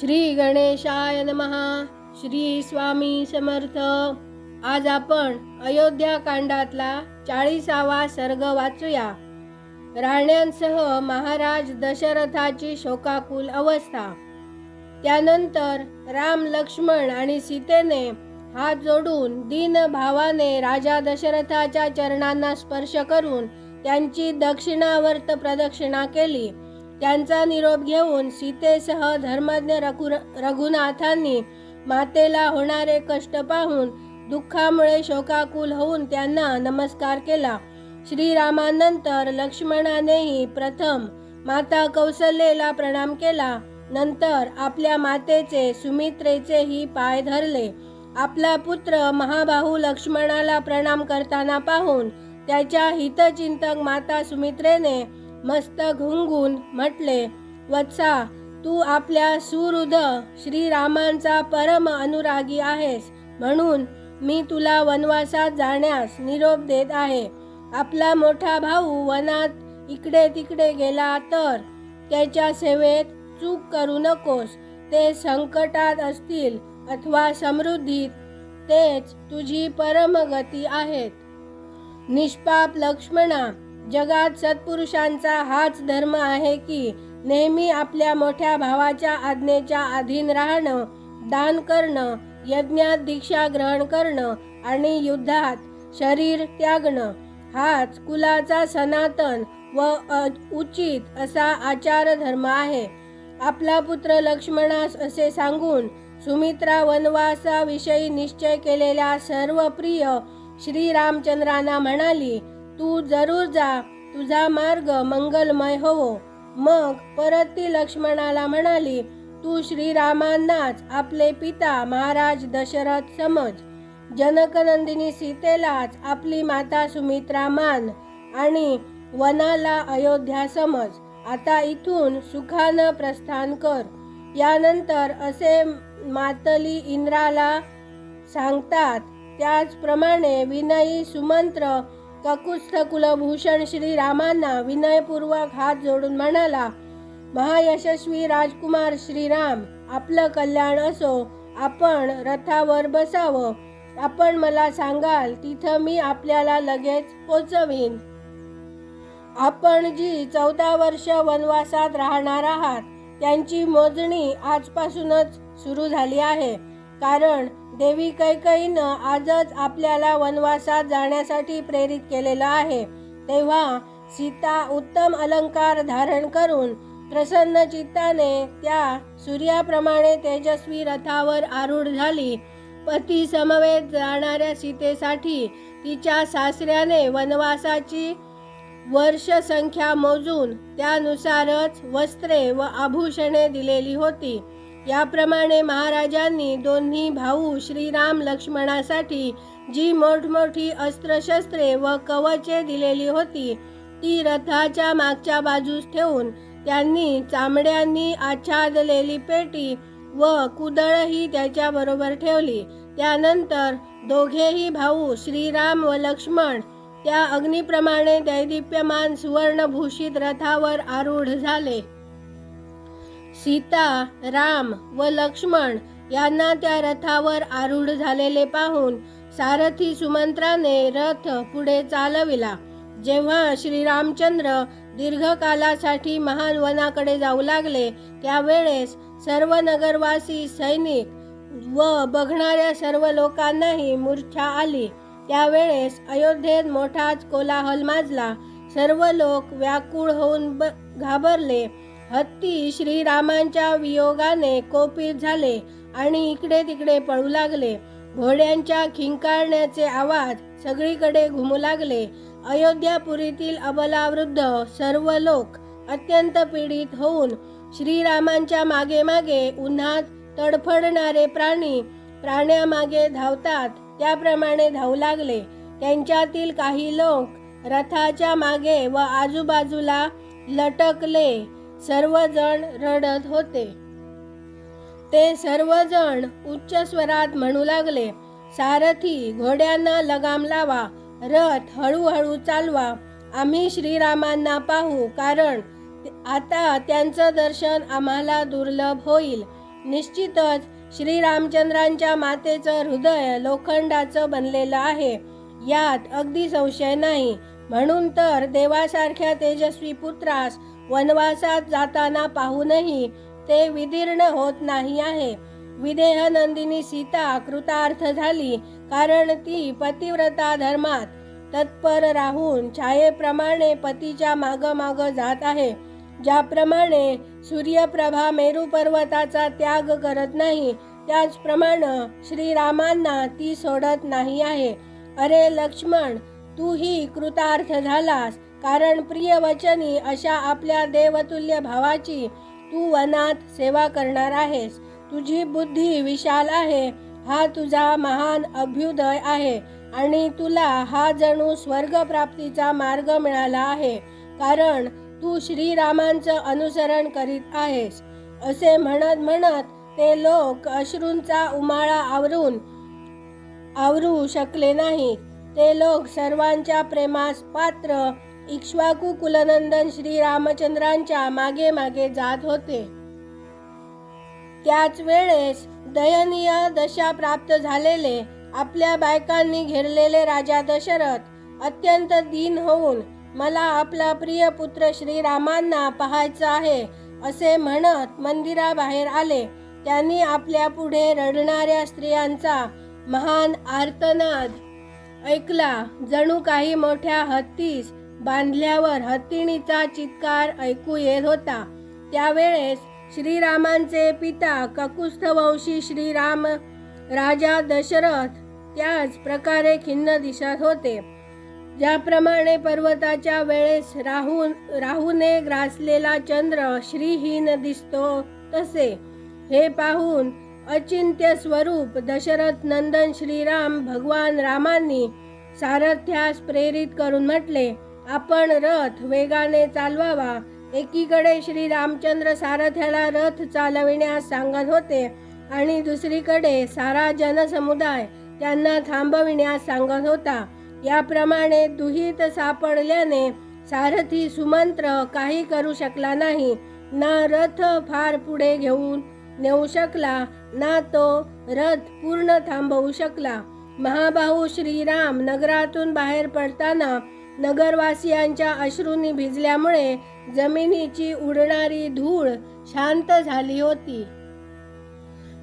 श्री गणेशाय नमहा श्री स्वामी समर्थ. आज आपण अयोध्या कांडातला चाळीसावा सर्ग वाचूया. राहण्यांसह महाराज दशरथाची शोकाकुल अवस्था. त्यानंतर राम लक्ष्मण आणि सीतेने हात जोडून दीन भावाने राजा दशरथाच्या चरणांना स्पर्श करून त्यांची दक्षिणावर्त प्रदक्षिणा केली. त्यांचा निरोप घेऊन सीतेसह धर्मज्ञ रघु रघुनाथांनी मातेला होणारे कष्ट पाहून दुःखामुळे शोकाकुल होऊन त्यांना नमस्कार केला. श्रीरामानंतर लक्ष्मणानेही प्रथम माता कौसल्येला प्रणाम केला. नंतर आपल्या मातेचे सुमित्रेचेही पाय धरले. आपला पुत्र महाबाहू लक्ष्मणाला प्रणाम करताना पाहून त्याच्या हितचिंतक माता सुमित्रेने मस्तक घुंगून म्हटले वत्सा तू आपल्या सुहृद श्रीरामांचा परम अनुरागी आहेस. म्हणून मी तुला वनवासात जाण्यास निरोप देत आहे. आपला मोठा भाऊ वनात इकडे तिकडे गेला तर त्याच्या सेवेत चूक करू नकोस. ते संकटात असतील अथवा समृद्धीत तेच तुझी परमगती आहेत. निष्पाप लक्ष्मणा जगात सत्पुरुषांचा हाच धर्म आहे की नेहमी आपल्या मोठ्या भावाच्या आज्ञेच्या अधीन राहणं दान करणं यज्ञात दीक्षा ग्रहण करणं आणि युद्धात शरीर त्यागणं हाच कुलाचा सनातन व अ- उचित असा आचार धर्म आहे. आपला पुत्र लक्ष्मणास असे सांगून सुमित्रा वनवासाविषयी निश्चय केलेल्या सर्व प्रिय श्रीरामचंद्रांना म्हणाली तू जरूर जा. तुझा मार्ग मंगलमय होवो. मग परत ती लक्ष्मणाला म्हणाली तू श्रीरामांनाच आपले पिता महाराज दशरथ समज. जनकनंदिनी सीतेलाच आपली माता सुमित्रा मान आणि वनाला अयोध्या समज. आता इथून सुखानं प्रस्थान कर. यानंतर असे मातली इंद्राला सांगतात. त्याचप्रमाणे विनयी सुमंत्र ककुस्थ कुलभूषण श्रीरामांना विनयपूर्वक हात जोडून म्हणाला महायशस्वी राजकुमार श्रीराम आपलं कल्याण असो आपण रथावर बसावं. आपण मला सांगाल तिथं मी आपल्याला लगेच पोचवीन. आपण जी चौदा वर्ष वनवासात राहणार आहात त्यांची मोजणी आजपासूनच सुरू झाली आहे. कारण देवी कैकईनं आजच आपल्याला वनवासात जाण्यासाठी प्रेरित केलेलं आहे. तेव्हा सीता उत्तम अलंकार धारण करून प्रसन्न चित्ताने त्या सूर्याप्रमाणे तेजस्वी रथावर आरूढ झाली. पती समवेत जाणाऱ्या सीतेसाठी तिच्या सासऱ्याने वनवासाची वर्ष संख्या मोजून त्यानुसारच वस्त्रे व आभूषणे दिलेली होती. याप्रमाणे महाराजांनी दोन्ही भाऊ श्रीराम लक्ष्मणासाठी जी मोठमोठी अस्त्रशस्त्रे व कवचे दिलेली होती ती रथाच्या मागच्या बाजूस ठेवून त्यांनी चामड्यांनी आच्छादलेली पेटी व कुदळही त्याच्याबरोबर ठेवली. त्यानंतर दोघेही भाऊ श्रीराम व लक्ष्मण त्या अग्निप्रमाणे दैदिप्यमान सुवर्णभूषित रथावर आरूढ झाले. सीता राम व लक्ष्मण यांना त्या रथावर आरूढ झालेले पाहून सारथी सुमंत्राने रथ पुढे चालविला. जेव्हा श्रीरामचंद्र दीर्घकालासाठी महान वनाकडे जाऊ लागले त्यावेळेस सर्व नगरवासी सैनिक व बघणाऱ्या सर्व लोकांनाही मूर्छा आली. त्यावेळेस अयोध्येत मोठाच कोलाहल माजला. सर्व लोक व्याकुळ होऊन ब घाबरले. हत्ती श्रीरामांच्या वियोगाने कोपित झाले आणि इकडे तिकडे पळू लागले. घोड्यांच्या खिंकारण्याचे आवाज सगळीकडे घुमू लागले. अयोध्यापुरीतील अबलावृद्ध सर्व लोक अत्यंत पीडित होऊन श्रीरामांच्या मागे मागे उन्हात तडफडणारे प्राणी प्राण्यामागे धावतात. त्याप्रमाणे धावू लागले. त्यांच्यातील काही लोक रथाच्या मागे व आजूबाजूला लटकले. सर्वजण रडत होते. ते सर्वजण उच्च स्वरात म्हणू लागले सारथी घोड्यांना लगाम लावा रथ हळूहळू चालवा आम्ही श्रीरामांना पाहू कारण आता त्यांचं दर्शन आम्हाला दुर्लभ होईल. निश्चितच श्रीरामचंद्रांच्या मातेचं हृदय लोखंडाचं बनलेलं आहे. यात अगदी संशय नाही. म्हणून तर देवासारख्या तेजस्वी पुत्रास वनवासात जाताना पाहूनही ते विदीर्ण होत नाही आहे. विदेह नंदिनी सीता कृतार्थ झाली कारण ती पतिव्रता धर्मात तत्पर राहून छायेप्रमाणे पतीच्या माग माग जात आहे ज्याप्रमाणे सूर्यप्रभा मेरू पर्वताचा त्याग करत नाही त्याचप्रमाणे श्रीरामांना ती सोडत नाही आहे. अरे लक्ष्मण तूही कृतार्थ झालास कारण प्रियवचनी अशा आपल्या देवतुल्य भावाची तू वनात सेवा करणार आहेस. तुझी बुद्धी विशाल आहे. हा तुझा महान अभ्युदय आहे. आणि तुला हा जणू स्वर्गप्राप्तीचा मार्ग मिळाला आहे. कारण तू श्रीरामांचं अनुसरण करीत आहेस. असे म्हणत म्हणत ते लोक अश्रूंचा उमाळा आवरून आवरू शकले नाही ते लोक सर्वांच्या प्रेमास पात्र इक्ष्वाकू कुलनंदन श्रीरामचंद्रांच्या मागे मागे जात होते. त्याच वेळेस दयनीय दशा प्राप्त झालेले आपल्या बायकांनी घेरलेले राजा दशरथ अत्यंत दीन होऊन मला आपला प्रिय पुत्र श्रीरामांना पाहायचं आहे असे म्हणत मंदिराबाहेर आले. त्यांनी आपल्या पुढे रडणाऱ्या स्त्रियांचा महान आर्तनाद ऐकला. जणू काही मोठ्या हत्तीस बांधल्यावर हत्तीणीचा चित्कार ऐकू येत होता. त्यावेळेस श्रीरामांचे पिता ककुस्थवंशी श्रीराम राजा दशरथ त्याच प्रकारे खिन्न दिसत होते. ज्याप्रमाणे पर्वताच्या वेळेस राहून राहूने ग्रासलेला चंद्र श्रीहीन दिसतो तसे. हे पाहून अचिंत्य स्वरूप दशरथ नंदन श्रीराम भगवान रामांनी सारथ्यास प्रेरित करून म्हटले आपण रथ वेगाने चालवावा. एकीकडे श्री रामचंद्र सारथ्याला रथ चालविण्यास सांगत होते आणि दुसरीकडे सारा जनसमुदाय त्यांना थांबविण्यास सांगत होता. याप्रमाणे दुहित सापडल्याने सारथी सुमंत्र काही करू शकला नाही. ना रथ फार पुढे घेऊन नेऊ शकला ना तो रथ पूर्ण थांबवू शकला. महाबाहू श्रीराम नगरातून बाहेर पडताना नगरवासियांच्या अश्रूंनी भिजल्यामुळे जमिनीची उडणारी धूळ शांत झाली होती.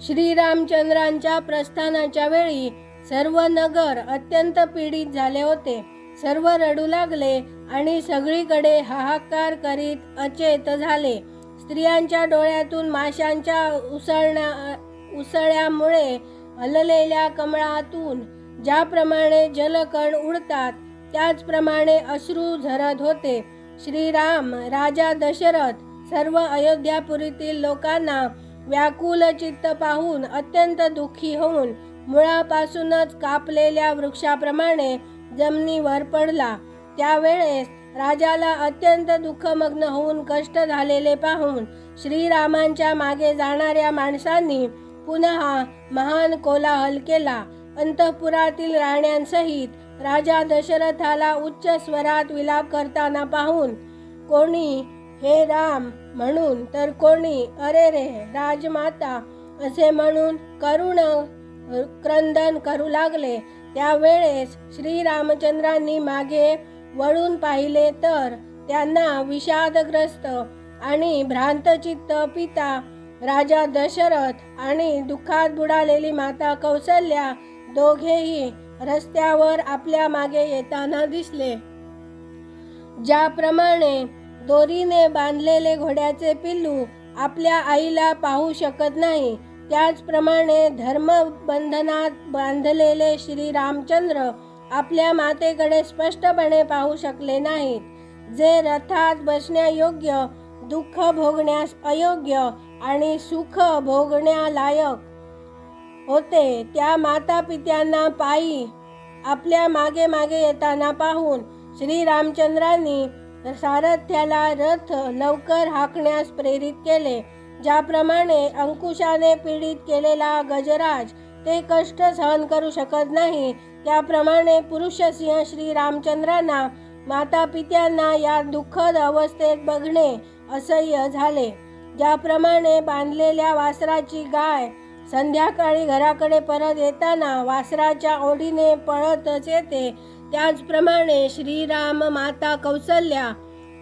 श्रीरामचंद्रांच्या प्रस्थानाच्या वेळी सर्व नगर अत्यंत पीडित झाले होते. सर्व रडू लागले आणि सगळीकडे हाहाकार करीत अचेत झाले. स्त्रियांच्या डोळ्यातून माशांच्या उसळण्या उसळ्यामुळे हललेल्या कमळातून ज्याप्रमाणे जलकण उडतात त्याचप्रमाणे अश्रू झरत होते. श्रीराम राजा दशरथ सर्व अयोध्यापुरीतील लोकांना व्याकुल चित्त पाहून अत्यंत दुःखी होऊन मुळापासूनच कापलेल्या वृक्षाप्रमाणे जमिनीवर पडला. त्यावेळेस राजाला अत्यंत दुःखमग्न होऊन कष्ट झालेले पाहून श्रीरामांच्या मागे जाणाऱ्या माणसांनी पुन्हा महान कोलाहल केला. अंतपुरातील राण्यांसहित राजा दशरथाला उच्च स्वरात विलाप करताना पाहून कोणी? हे राम म्हणून? तर कोणी? अरे रे राजमाता असे म्हणून करुण क्रंदन करू लागले. त्यावेळेस श्रीरामचंद्रांनी मागे वळून पाहिले तर त्यांना विषादग्रस्त आणि भ्रांतचित्त पिता राजा दशरथ आणि दुःखात बुडालेली माता कौसल्या दोघेही रस्त्यावर आपल्या मागे येताना दिसले. ज्याप्रमाणे दोरीने बांधलेले घोड्याचे पिल्लू आपल्या आईला पाहू शकत नाही त्याचप्रमाणे धर्मबंधनात बांधलेले श्री रामचंद्र आपल्या मातेकडे स्पष्टपणे पाहू शकले नाहीत. जे रथात बसण्यायोग्य दुःख भोगण्यास अयोग्य आणि सुख भोगण्यालायक होते. त्या माता पित्यांना पायी आपल्या मागे मागे येताना पाहून श्री रामचंद्रांनी सारथ्याला रथ लवकर हाकण्यास प्रेरित केले. ज्याप्रमाणे अंकुशाने पीडित केलेला गजराज ते कष्ट सहन करू शकत नाही. त्याप्रमाणे पुरुषसिंह श्री रामचंद्रांना माता पित्यांना या दुःखद अवस्थेत बघणे असह्य झाले. ज्याप्रमाणे बांधलेल्या वासराची गाय संध्याकाळी घराकडे परत येताना वासराच्या ओढीने पळतच येते. त्याचप्रमाणे श्रीराम माता कौसल्या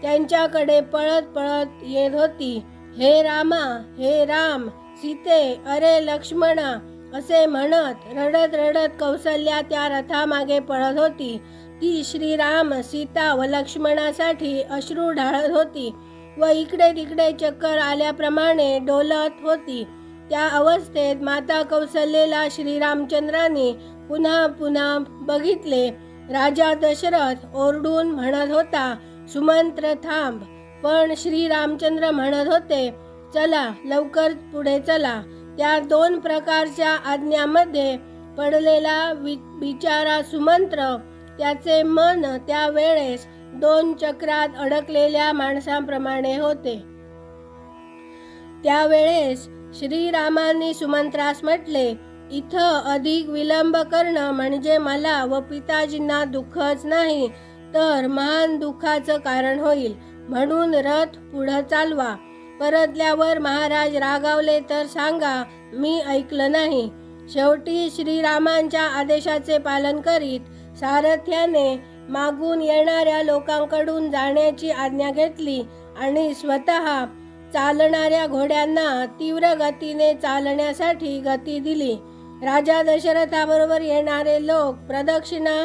त्यांच्याकडे पळत पळत येत होती. हे रामा हे राम सीते अरे लक्ष्मणा असे म्हणत रडत रडत कौसल्या त्या रथामागे पळत होती. ती श्रीराम सीता व लक्ष्मणासाठी अश्रू ढाळत होती व इकडे तिकडे चक्कर आल्याप्रमाणे डोलत होती. त्या अवस्थेत माता कौसल्येला श्रीरामचंद्राने पुन्हा पुन्हा बघितले. राजा दशरथ ओरडून म्हणत होता सुमंत्र थांब. पण श्रीरामचंद्र म्हणत होते चला लवकर पुढे चला. त्या दोन प्रकारच्या आज्ञामध्ये पडलेला वि बिचारा सुमंत्र त्याचे मन त्यावेळेस दोन चक्रात अडकलेल्या माणसांप्रमाणे होते. त्यावेळेस श्रीरामांनी सुमंत्रास म्हटले इथं अधिक विलंब करणं म्हणजे मला व पिताजींना दुःखच नाही तर महान दुःखाचं कारण होईल. म्हणून रथ पुढं चालवा. परतल्यावर महाराज रागावले तर सांगा मी ऐकलं नाही. शेवटी श्रीरामांच्या आदेशाचे पालन करीत सारथ्याने मागून येणाऱ्या लोकांकडून जाण्याची आज्ञा घेतली आणि स्वतः चालणाऱ्या घोड्यांना तीव्र गतीने चालण्यासाठी गती दिली. राजा दशरथाबरोबर येणारे लोक प्रदक्षिणा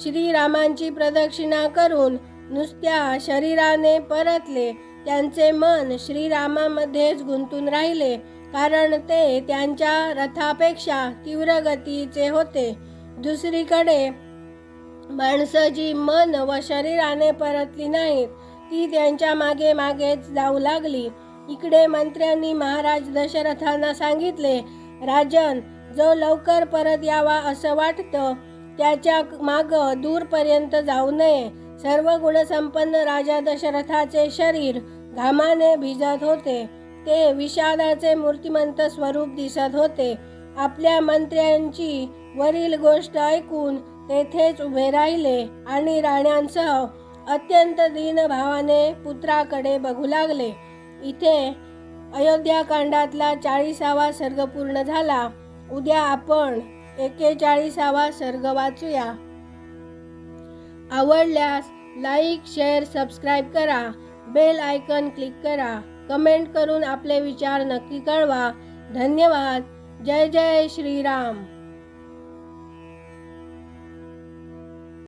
श्रीरामांची प्रदक्षिणा करून नुसत्या शरीराने परतले. त्यांचे मन श्रीरामामध्येच गुंतून राहिले कारण ते त्यांच्या रथापेक्षा तीव्र गतीचे होते. दुसरीकडे माणसं जी मन व शरीराने परतली नाहीत ती त्यांच्या मागे मागेच जाऊ लागली. इकडे मंत्र्यांनी महाराज दशरथांना सांगितले राजन जो लवकर परत यावा असं वाटतं त्याच्या माग दूरपर्यंत जाऊ नये. सर्व गुणसंपन्न राजा दशरथाचे शरीर घामाने भिजत होते. ते विषादाचे मूर्तिमंत स्वरूप दिसत होते. आपल्या मंत्र्यांची वरील गोष्ट ऐकून तेथेच उभे राहिले आणि राण्यांसह अत्यंत दीनभावाने पुत्राकडे बघू लागले. इथे अयोध्याकांडातला चाळीसावा सर्ग पूर्ण झाला. उद्या आपण एकेचाळीसावा सर्ग वाचूया. आवडल्यास लाईक शेअर सबस्क्राईब करा. बेल आयकन क्लिक करा. कमेंट करून आपले विचार नक्की कळवा. धन्यवाद. जय जय श्रीराम.